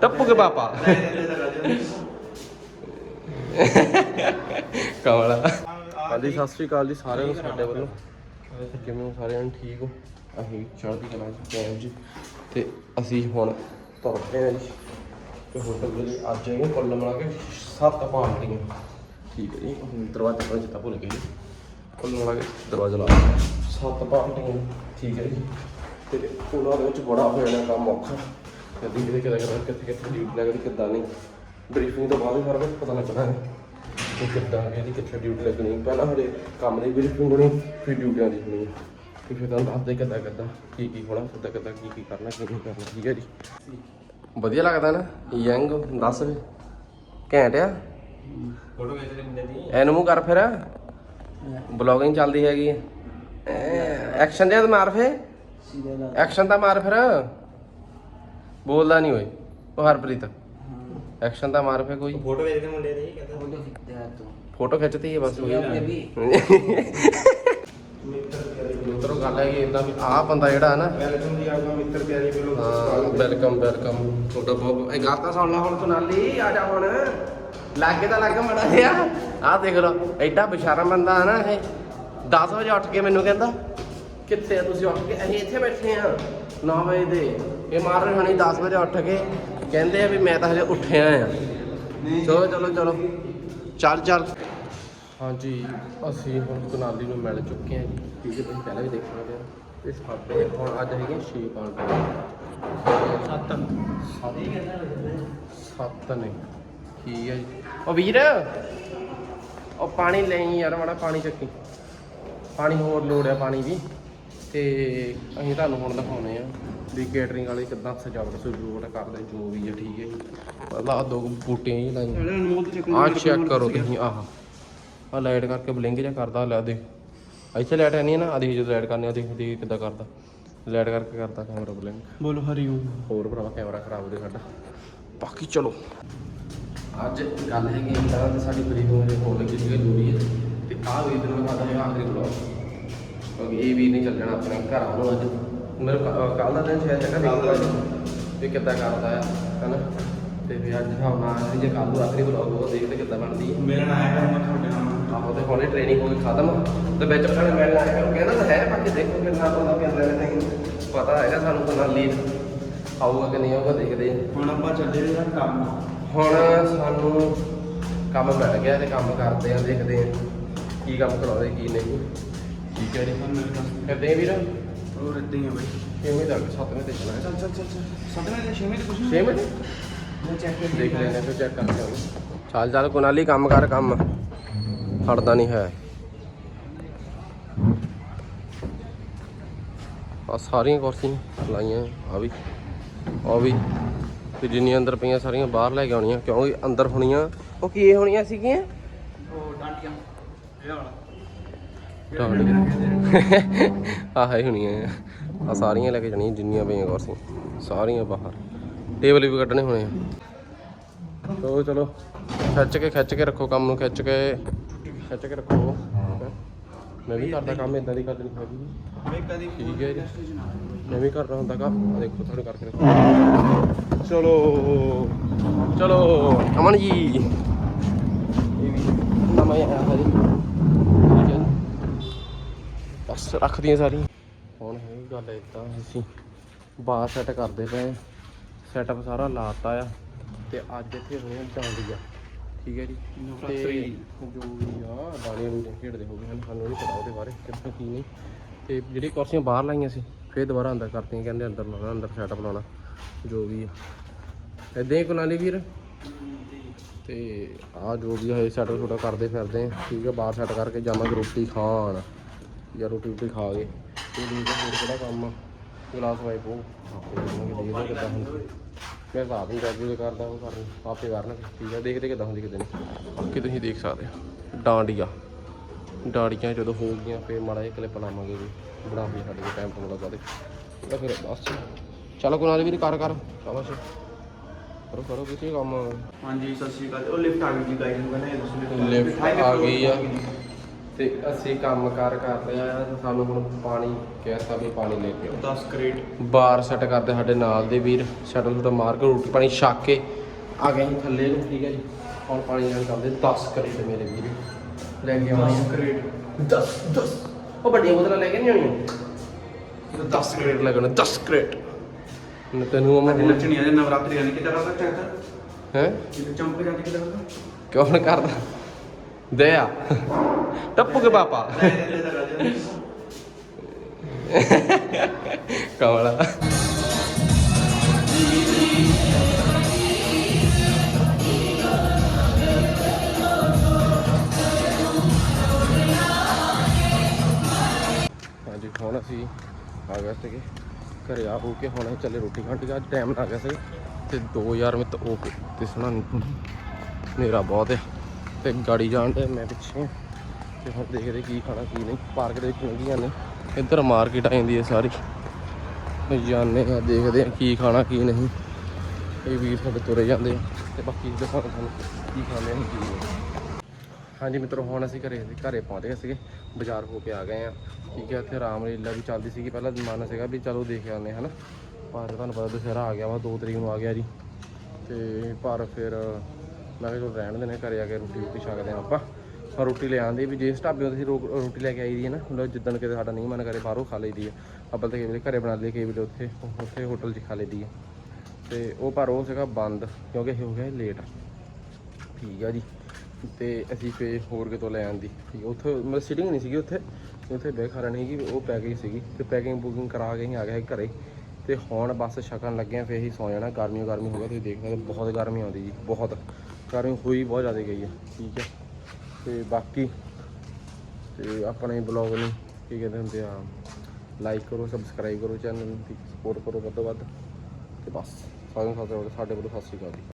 ਟੱਪੂ ਕੇ ਪਾਪਾ ਕਮਲਾ ਹਾਂਜੀ, ਸਤਿ ਸ਼੍ਰੀ ਅਕਾਲ ਜੀ, ਸਾਰਿਆਂ ਨੂੰ, ਸਾਡੇ ਵੱਲੋਂ। ਕਿਵੇਂ ਹੋ ਸਾਰਿਆਂ ਨੂੰ? ਠੀਕ ਹੋ? ਅਸੀਂ ਚੜ੍ਹਦੀ ਕਲਾ ਚ ਕਾਇਮ ਜੀ। ਤੇ ਅਸੀਂ ਹੁਣ ਤੁਰ ਹਾਂ ਜੀ। ਤੇ ਹੋਟਲ ਦੇ ਲਈ ਅੱਜ ਆਏ ਕੁੱਲ ਮਿਲਾ ਕੇ ਸੱਤ ਪਾਰਟੀਆਂ। ਠੀਕ ਹੈ ਜੀ, ਹੁਣ ਦਰਵਾਜ਼ਾ ਪਰ ਜਿੱਤਾ ਭੁੱਲ ਗਏ ਜੀ। ਕੁੱਲ ਮਿਲਾ ਕੇ ਦਰਵਾਜ਼ਾ ਲਾ ਦਿੱਤਾ। ਸੱਤ ਪਾਰਟੀਆਂ ਠੀਕ ਹੈ ਜੀ। ਤੇ ਉਹਨਾਂ ਦੇ ਵਿੱਚ ਬੜਾ ਹੋ ਜਾਣਾ ਕੰਮ ਔਖਾ। ਕਦੀ ਕਿਤੇ ਕਿਤੇ ਕਿਤੇ ਕਿੱਥੇ ਕਿੱਥੇ ਡਿਊਟੀ ਲੱਗਦੀ ਕਿੱਦਾਂ ਨਹੀਂ। ਬਰੀਫਿੰਗ ਤੋਂ ਬਾਅਦ ਹੀ ਸਾਰਾ ਕੁਝ ਪਤਾ ਲੱਗਣਾ ਹੈ ਕਿ ਕਿੱਦਾਂ ਇਹਦੀ ਕਿੱਥੇ ਡਿਊਟੀ ਲੱਗਣੀ ਪਹਿਲਾਂ ਹਰੇ ਕੰਮ ਦੀ ਬਰੀਫਿੰਗ ਹੋਣੀ ਫਿਰ ਡਿਊਟੀਆਂ ਦੀ ਹੋਣੀ ਤੇ ਫਿਰ ਤੁਹਾਨੂੰ ਦੱਸਦੇ ਕਿੱਦਾਂ ਕਿੱਦਾਂ ਕੀ ਕੀ ਹੋਣਾ ਕਿੱਦਾਂ ਕਿੱਦਾਂ ਕੀ ਕੀ ਕਰਨਾ ਕੀ ਨਹੀਂ ਕਰਨਾ ਠੀਕ ਹੈ ਜੀ। ਵਧੀਆ ਲੱਗਦਾ ਨਾ ਯੰਗ ਦੱਸ ਵੀ। ਘੈਂਟ ਆ। ਫੋਟੋ ਖਿੱਚ ਲੈ ਬੰਦੇ ਦੀ। ਇਹਨੂੰ ਮੂੰਹ ਕਰ ਫਿਰ। ਬਲੌਗਿੰਗ ਚੱਲਦੀ ਹੈਗੀ। ਐਕਸ਼ਨ ਦੇ ਮਾਰ ਫੇ। ਐਕਸ਼ਨ ਤਾਂ ਮਾਰ ਫਿਰ। ਬੋਲਦਾ ਨਹੀਂ ਓਏ। ਉਹ ਹਰਪ੍ਰੀਤ। ਐਕਸ਼ਨ ਤਾਂ ਮਾਰ ਫੇ ਕੋਈ। ਫੋਟੋ ਲੈ ਮੁੰਡੇ ਦੀ ਕਹਿੰਦਾ। ਫੋਟੋ ਖਿੱਚਤੀ ਹੈ ਬਸ ਉਹੀ। ਮਿੱਤਰੋ ਗੱਲ ਹੈ ਕਿ ਇਦਾਂ ਵੀ। ਆਹ ਬੰਦਾ ਜਿਹੜਾ ਹੈ ਨਾ। ਵੈਲਕਮ ਜੀ ਆਪਣਾ ਮਿੱਤਰ ਪਿਆਰੇ ਵੱਲੋਂ ਹਾਂ ਵੈਲਕਮ ਵੈਲਕਮ ਤੁਹਾਡਾ ਬਹੁਤ ਇਹ ਗੱਲ ਤਾਂ ਸੁਣ ਲੈ ਹੁਣ ਸੁਨਾਲੀ ਆ ਜਾ ਹੁਣ। ਲਾਗੇ ਤਾਂ ਲੱਗ ਮੜਾ ਆ ਆਹ ਦੇਖ ਲਓ ਐਡਾ ਬਿਸ਼ਾਰਾ ਬੰਦਾ ਹੈ ਨਾ ਇਹ। 10 ਵਜੇ ਉੱਠ ਕੇ ਮੈਨੂੰ ਕਹਿੰਦਾ ਕਿੱਥੇ ਆ ਤੁਸੀਂ ਉੱਠ ਕੇ? ਅਸੀਂ ਇੱਥੇ ਬੈਠੇ ਆ 9 ਵਜੇ ਦੇ। ਇਹ ਮਾਰ ਰਹੇ ਹਣੀ 10 ਵਜੇ ਉੱਠ ਕੇ। ਕਹਿੰਦੇ ਆ ਵੀ ਮੈਂ ਤਾਂ ਹਜੇ ਉੱਠਿਆ ਆ। ਚਲੋ ਚਲੋ ਚਲੋ। ਚੱਲ ਚੱਲ। ਹਾਂਜੀ ਅਸੀਂ ਹੁਣ ਕੁਨਾਲੀ ਨੂੰ ਮਿਲ ਚੁੱਕੇ ਹਾਂ ਜੀ। ਠੀਕ ਹੈ ਤੁਸੀਂ ਪਹਿਲਾਂ ਵੀ ਦੇਖ ਸਕਦੇ ਹੋ। ਇਸ ਸਾਡੇ ਹੁਣ ਅੱਜ ਹੈਗੇ 6 ਪਾਰਟੀ ਸੱਤ। ਸੱਤ ਨੇ। ਠੀਕ ਹੈ ਜੀ। ਉਹ ਵੀਰ ਉਹ ਪਾਣੀ ਲਈ ਯਾਰ ਮਾੜਾ ਪਾਣੀ ਚੱਕੀ। ਪਾਣੀ ਹੋਰ ਲੋੜ ਆ ਪਾਣੀ ਦੀ। ਤੇ ਅਸੀਂ ਤੁਹਾਨੂੰ ਹੁਣ ਦਿਖਾਉਨੇ ਆ। ਵੀ ਕੇਟਰਿੰਗ ਵਾਲੇ ਕਿੱਦਾਂ ਸਜਾਵਟ ਸੁਜੂਟ ਕਰਦੇ ਜੋ ਵੀ ਆ ਠੀਕ ਹੈ ਜੀ। ਪਹਿਲਾਂ ਦੋ ਬੂਟੀਆਂ ਹੀ ਲਾਈਆਂ। ਆਹ ਚੈੱਕ ਕਰੋ ਤੁਸੀਂ ਆਹ। ਆ ਲਾਈਟ ਕਰਕੇ ਬਲਿੰਕ ਜਿਹਾ ਕਰਦਾ ਲੈ ਦੇ ਇੱਥੇ ਲਾਈਟ ਹੈ ਨਹੀਂ ਨਾ ਆ ਦੇਖ ਜਦੋਂ ਲਾਈਟ ਕਰਨੀ ਆ ਦੇਖ ਕਿੱਦਾਂ ਕਰਦਾ। ਲਾਈਟ ਕਰਕੇ ਕਰਦਾ ਕੈਮਰਾ ਬਲਿੰਕ ਬੋਲੋ ਹਰੀ ਓਮ। ਹੋਰ ਭਰਾਵਾ ਕੈਮਰਾ ਖਰਾਬ ਦੇ ਸਾਡਾ। ਬਾਕੀ ਚਲੋ। ਅੱਜ ਗੱਲ ਹੈਗੀ ਤੇ ਸਾਡੀ ਬਰੀਫਿੰਗ ਦੇ ਹੋਣ ਲੱਗੀ ਸੀਗਾ ਜੂਰੀ ਹੈ। ਤੇ ਆਹ ਵੀ ਦਿਨ ਹੈ ਆਖਰੀ ਬਲੌਗ ਕਿਉਂਕਿ ਇਹ ਵੀ ਨਹੀਂ ਚੱਲ ਜਾਣਾ ਆਪਣੇ ਘਰਾਂ ਨੂੰ ਅੱਜ। ਮੇਰੇ ਕੱਲ ਦਾ ਦਿਨ ਸ਼ਾਇਦ ਹੈਗਾ ਦੇਖੋ ਵੀ ਕਿੱਦਾਂ ਕਰਦਾ ਆ ਹਨਾ? ਤੇ ਵੀ ਅੱਜ ਹਿਸਾਬ ਨਾਲ ਜੇ ਕੱਲ ਨੂੰ ਆਖਰੀ ਬਲੌਗ ਉਹ ਦੇਖਦੇ ਕਿੱਦਾਂ ਬਣਦੀ ਹੈ ਮੇਰਾ ਨਾਮ ਹੈ ਮੈਂ ਤੁਹਾਡੇ ਨਾਮ ਆਹੋ ਤੇ ਹੁਣੇ ਟ੍ਰੇਨਿੰਗ ਹੋ ਗਈ ਖਤਮ। ਤੇ ਵਿੱਚ ਆਪਣੇ ਮਿਲਣ ਆਇਆ ਕਰੋ ਕਹਿੰਦਾ ਤਾਂ ਹੈ ਬਾਕੀ ਦੇਖੋ ਕਿੰਨਾ ਪਤਾ ਕਿ ਅੰਦਰ ਨਹੀਂ। ਪਤਾ ਹੈਗਾ ਸਾਨੂੰ ਕਿੰਨਾ ਲੀਡ ਆਊਗਾ ਕਿ ਨਹੀਂ ਆਊਗਾ ਦੇਖਦੇ ਹਾਂ। ਹੁਣ ਆਪਾਂ ਚੱਲੇ ਜਿਹੜਾ ਕੰਮ। ਹੁਣ ਸਾਨੂੰ ਕੰਮ ਮਿਲ ਗਿਆ ਤੇ ਕੰਮ ਕਰਦੇ ਆ ਦੇਖਦੇ ਆ ਕੀ ਕੰਮ ਕਰਾਉਂਦੇ ਕੀ ਨਹੀਂ। ਠੀਕ ਹੈ ਜੀ ਹੁਣ ਮੇਰੇ ਕੋਲ ਕਰਦੇ ਆ ਵੀਰ। ਹੋਰ ਇੱਦਾਂ ਹੀ ਆ ਬਾਈ। ਕਿਵੇਂ ਤੱਕ ਸੱਤਵੇਂ ਤੇ ਚਲਾਂਗੇ ਚੱਲ ਚੱਲ ਚੱਲ ਚੱਲ। ਸੱਤਵੇਂ ਤੇ ਛੇਵੇਂ ਤੇ ਕੁਝ 6 ਮਿੰਟ ਮੈਂ ਚੈੱਕ ਕਰ ਦੇਖ ਲੈਂਦੇ ਫਿਰ ਚੈੱਕ ਕਰਕੇ ਆਉਂਦੇ ਚੱਲ ਚੱਲ ਕੁਨਾਲੀ ਕੰਮ ਕਰ ਕੰਮ। ਹਟਦਾ ਨਹੀਂ ਹੈ। ਆ ਸਾਰੀਆਂ ਕੁਰਸੀਆਂ ਲਾਈਆਂ ਆ ਵੀ ਆ ਵੀ। ਤੇ ਜਿੰਨੀਆਂ ਅੰਦਰ ਪਈਆਂ ਸਾਰੀਆਂ ਬਾਹਰ ਲੈ ਕੇ ਆਉਣੀਆਂ ਕਿਉਂਕਿ ਅੰਦਰ ਹੋਣੀਆਂ ਉਹ ਕੀ ਹੋਣੀਆਂ ਸੀਗੀਆਂ? ਉਹ ਡਾਂਟੀਆਂ ਇਹ ਵਾਲਾ। ਆਹ ਹੀ ਹੋਣੀਆਂ ਆ। ਸਾਰੀਆਂ ਲੈ ਕੇ ਜਾਣੀਆਂ ਜਿੰਨੀਆਂ ਪਈਆਂ ਕੁਰਸੀਆਂ ਸਾਰੀਆਂ ਬਾਹਰ। ਟੇਬਲ ਵੀ ਕੱਢਣੇ ਹੋਣੇ ਆ। ਚਲੋ ਚਲੋ ਖਿੱਚ ਕੇ ਖਿੱਚ ਕੇ ਰੱਖੋ ਕੰਮ ਨੂੰ ਖਿੱਚ ਕੇ ਖਿੱਚ ਕੇ ਰੱਖੋ। ਮੈਂ ਵੀ ਕਰਦਾ ਕੰਮ ਇਦਾਂ ਦੀ ਗੱਲ ਨਹੀਂ ਹੈਗੀ। ਮੈਂ ਕਦੀ ਠੀਕ ਹੈ ਜੀ। ਮੈਂ ਵੀ ਕਰਦਾ ਹੁੰਦਾ ਕੰਮ। ਦੇਖੋ ਤੁਹਾਨੂੰ ਕਰਕੇ ਰੱਖੋ ਚਲੋ ਚਲੋ ਅਮਨ ਜੀ। ਇਹ ਵੀ ਹੀ ਆਇਆ ਹੈ ਜੀ ਠੀਕ ਹੈ ਜੀ। ਬਸ ਰੱਖਦੀਆਂ ਸਾਰੀਆਂ। ਹੁਣ ਹੈ ਗੱਲ ਇਦਾਂ ਅਸੀਂ ਬਾਰ ਸੈੱਟ ਕਰਦੇ ਪਏ। ਸੈਟਅਪ ਸਾਰਾ ਲਾਤਾ ਆ। ਤੇ ਅੱਜ ਇੱਥੇ ਹੋਇਆ ਜਾਂਦੀ ਆ। ਠੀਕ ਹੈ ਜੀ? ਤੇ ਜੋ ਵੀ ਆ ਦਾਣੇ ਨੂੰ ਖੇਡਦੇ ਹੋ ਗਏ ਹਨ। ਸਾਨੂੰ ਨਹੀਂ ਪਤਾ ਉਹਦੇ ਬਾਰੇ ਕਿੱਥੇ ਕੀ ਨਹੀਂ। ਤੇ ਜਿਹੜੀ ਕੁਰਸੀਆਂ ਬਾਹਰ ਲਾਈਆਂ ਸੀ ਫੇਰ ਦੁਬਾਰਾ ਅੰਦਰ ਕਰਤੀਆਂ। ਕਹਿੰਦੇ ਅੰਦਰ ਲਾਉਣਾ ਅੰਦਰ ਸੈਟਅਪ ਲਾਉਣਾ ਜੋ ਵੀ ਆ। ਇਦਾਂ ਹੀ ਕੁਨਾਲੀ ਵੀਰ। ਤੇ ਆ ਜੋ ਵੀ ਹੈ ਸੈਟਅਪ ਛੋਟਾ ਕਰਦੇ ਫਿਰਦੇ ਠੀਕ ਹੈ ਬਾਹਰ ਸੈੱਟ ਕਰਕੇ ਜਾਵਾਂਗੇ ਰੋਟੀ ਖਾਣ। ਜਾਂ ਰੋਟੀ ਰੋਟੀ ਖਾ ਕੇ ਤੇ ਵੀ ਤਾਂ ਹੋਰ ਕਿਹੜਾ ਕੰਮ ਆ। ਗਲਾਸ ਵਾਈਪ ਉਹ। ਆਪੇ ਜਾਵਾਂਗੇ ਦੇਖਦੇ ਕਿੱਦਾਂ ਹੁੰਦੀ ਮੈਂ ਤਾਂ ਆਪ ਹੀ ਰੈਗੂਲਰ ਕਰਦਾ ਉਹ ਕਰਨ ਆਪੇ ਕਰਨਗੇ ਠੀਕ ਹੈ ਦੇਖਦੇ ਕਿੱਦਾਂ ਹੁੰਦੀ ਕਿਤੇ ਨਹੀਂ। ਬਾਕੀ ਤੁਸੀਂ ਦੇਖ ਸਕਦੇ ਹੋ ਡਾਂਡੀਆਂ। ਡਾੜੀਆਂ ਜਦੋਂ ਹੋ ਗਈਆਂ ਫੇਰ ਮਾੜਾ ਜਿਹਾ ਕਲਿੱਪ ਲਾਵਾਂਗੇ ਜੀ ਬਣਾ ਵੀ ਸਾਡੇ ਕੋਲ ਟਾਈਮ ਤੋਂ ਲੱਗਾ ਤੇ ਤਾਂ ਫਿਰ ਬਸ। ਚਲੋ ਕੁਨਾਲ ਵੀਰ ਕਰ ਕਰ। ਸ਼ਾਬਾਸ਼ ਕਰੋ ਕਰੋ ਕਿਸੇ ਕੰਮ। ਹਾਂਜੀ ਸਤਿ ਸ਼੍ਰੀ ਅਕਾਲ। ਉਹ ਲਿਫਟ ਆ ਗਈ ਜੀ ਗਾਈਡ ਨੂੰ ਕਹਿੰਦਾ ਇਹ ਦੱਸੋ। ਲਿਫਟ ਆ ਗਈ ਆ। ਤੇ ਅਸੀਂ ਕੰਮ ਕਾਰ ਕਰਦੇ ਆ ਤੇ ਸਾਨੂੰ ਹੁਣ ਪਾਣੀ ਕਹਿਤਾ ਵੀ ਪਾਣੀ ਲੈ ਕੇ ਆਓ। 10 ਕਰੇਟ ਬਾਰ ਸੈੱਟ ਕਰਦੇ ਸਾਡੇ ਨਾਲ ਦੇ ਵੀਰ ਸ਼ਟਲ ਸ਼ੁਟਲ ਮਾਰ ਕੇ ਰੋਟੀ ਪਾਣੀ ਛੱਕ ਕੇ ਆ ਗਏ ਜੀ ਥੱਲੇ ਨੂੰ ਠੀਕ ਹੈ ਜੀ। ਹੁਣ ਪਾਣੀ ਲੈਣ ਕਰਦੇ 10 ਕਰੇਟ ਮੇਰੇ ਵੀਰ। ਲੈ ਕੇ ਆਉਣੀ 10 ਕਰੇਟ 10 10 ਉਹ ਵੱਡੀਆਂ ਬੋਤਲਾਂ ਲੈ ਕੇ ਨਹੀਂ ਆਉਣੀਆਂ? 10 ਕਰੇਟ ਲੱਗਣ 10 ਕਰੇਟ ਤੈਨੂੰ ਮੈਂ ਮੈਂ ਨੱਚਣੀ ਆ ਨਵਰਾਤਰੀ ਆਣੀ ਕਿਦਾਂ ਦਾ ਚਾਹਤਾ ਹੈ? ਦਾ ਕੌਣ ਕਰਦਾ? ਦਇਆ ਟੱਪੂ ਕੇ ਪਾਪਾ ਕਮਲਾ ਹਾਂਜੀ ਹੁਣ ਅਸੀਂ ਆ ਗਏ ਸੀਗੇ। ਘਰੇ ਆ ਹੋ ਕੇ ਹੁਣ ਚੱਲੇ ਰੋਟੀ ਖਾਣ ਤੇ ਅੱਜ ਟਾਈਮ ਲੱਗ ਗਿਆ ਸੀ। ਤੇ 2000 ਮਿੰਟ ਹੋ ਕੇ ਤੇ ਸੁਣਾ ਹਨੇਰਾ ਬਹੁਤ ਹੈ। ਤੇ ਗਾੜੀ ਜਾਣ ਦੇ ਮੈਂ ਪਿੱਛੇ। ਤੇ ਹੁਣ ਦੇਖਦੇ ਕੀ ਖਾਣਾ, ਕੀ ਨਹੀਂ। ਪਾਰਕ ਦੇ ਵਿੱਚ ਲੰਘੀ ਜਾਂਦੇ ਇੱਧਰ ਮਾਰਕੀਟ ਆ ਜਾਂਦੀ ਹੈ ਸਾਰੀ। ਤੇ ਜਾਂਦੇ ਆ, ਦੇਖਦੇ ਆ ਕੀ ਖਾਣਾ, ਕੀ ਨਹੀਂ। ਇਹ ਵੀਰ ਸਾਡੇ ਤੁਰੇ ਜਾਂਦੇ ਆ। ਤੇ ਬਾਕੀ ਦਿਖਾਉਂ ਤੁਹਾਨੂੰ ਕੀ ਖਾਂਦੇ ਨੇ ਕੀ ਨਹੀਂ। ਹਾਂਜੀ ਮਿੱਤਰੋ, ਹੁਣ ਅਸੀਂ ਘਰੇ ਘਰੇ ਪਹੁੰਚ ਗਏ ਸੀਗੇ। ਬਾਜ਼ਾਰ ਹੋ ਕੇ ਆ ਗਏ ਆ। ਠੀਕ ਹੈ, ਇੱਥੇ ਰਾਮਲੀਲਾ ਵੀ ਚੱਲਦੀ ਸੀਗੀ। ਪਹਿਲਾਂ ਮਨ ਸੀਗਾ ਵੀ ਚਲੋ ਦੇਖ ਆਉਂਦੇ ਹਨਾ। ਪਰ ਤੁਹਾਨੂੰ ਪਤਾ ਦੁਸਹਿਰਾ ਆ ਗਿਆ ਵਾ 2 ਤਰੀਕ ਨੂੰ ਆ ਗਿਆ ਜੀ। ਤੇ ਪਰ ਫਿਰ ਮੈਂ ਕਿਹਾ ਚਲੋ ਰਹਿਣ ਦੇਣੇ ਘਰੇ ਆ ਕੇ ਰੋਟੀ ਰੋਟੀ ਛਕਦੇ ਆ ਆਪਾਂ। ਪਰ ਰੋਟੀ ਲੈ ਆਂਦੀ ਵੀ ਜਿਸ ਢਾਬੇ ਤੋਂ ਅਸੀਂ ਰੋ- ਰੋਟੀ ਲੈ ਕੇ ਆਈ ਦੀ ਹੈ ਨਾ ਮਤਲਬ ਜਿੱਦਣ ਕਿਤੇ ਸਾਡਾ ਨਹੀਂ ਮਨ ਕਰੇ ਬਾਹਰੋਂ ਖਾ ਲਈਦੀ ਹੈ। ਅੱਬਲ ਤਾਂ ਕਈ ਵੇਲੇ ਘਰੇ ਬਣਾ ਲਈਏ ਕਈ ਵੇਲੇ ਉੱਥੇ ਉੱਥੇ ਹੋਟਲ 'ਚ ਖਾ ਲਈਦੀ ਹੈ। ਤੇ ਉਹ ਪਰ ਉਹ ਸੀਗਾ ਬੰਦ ਕਿਉਂਕਿ ਇਹ ਹੋ ਗਿਆ ਲੇਟ ਠੀਕ ਆ ਜੀ। ਤੇ ਅਸੀਂ ਫੇ ਹੋਰ ਕਿਤੋਂ ਲੈ ਆਂਦੀ। ਠੀਕ ਆ, ਉੱਥੇ ਮਤਲਬ ਸਿਟਿੰਗ ਨਹੀਂ ਸੀਗੀ ਉੱਥੇ। ਉੱਥੇ ਬਹਿ ਖਾ ਨਹੀਂ ਕਿ ਉਹ ਪੈਕਿੰਗ ਸੀਗੀ। ਤੇ ਪੈਕਿੰਗ ਬੁਕਿੰਗ ਕਰਾ ਕੇ ਹੀ ਆ ਗਿਆ ਸੀ ਘਰੇ। ਤੇ ਹੁਣ ਬਸ ਛਕਣ ਲੱਗੇ ਆ ਫੇ ਅਸੀਂ ਸੌ ਜਾਣਾ। ਗਰਮੀ ਗਰਮੀ ਹੋ ਗਿਆ ਤੁਸੀਂ ਦੇਖ ਸਕਦੇ ਬਹੁਤ ਗਰਮੀ ਆਉਂਦੀ ਜੀ ਬਹੁਤ। ਗਰਮੀ ਹੋਈ ਬਹੁਤ ਜ਼ਿਆਦਾ ਗਈ ਹੈ, ਠੀਕ ਹੈ। ਤੇ ਬਾਕੀ ਤੇ ਆਪਣੇ ਬਲੌਗ ਨੂੰ ਕੀ ਕਹਿੰਦੇ ਹੁੰਦੇ ਆ ਲਾਈਕ ਕਰੋ ਸਬਸਕ੍ਰਾਈਬ ਕਰੋ ਚੈਨਲ ਨੂੰ ਸਪੋਰਟ ਕਰੋ ਵੱਧ ਤੋਂ ਵੱਧ। ਤੇ ਬਸ, ਸਾਰਿਆਂ ਨੂੰ ਸਾਡੇ ਵੱਲੋਂ ਸਤਿ ਸ਼੍ਰੀ ਅਕਾਲ ਜੀ।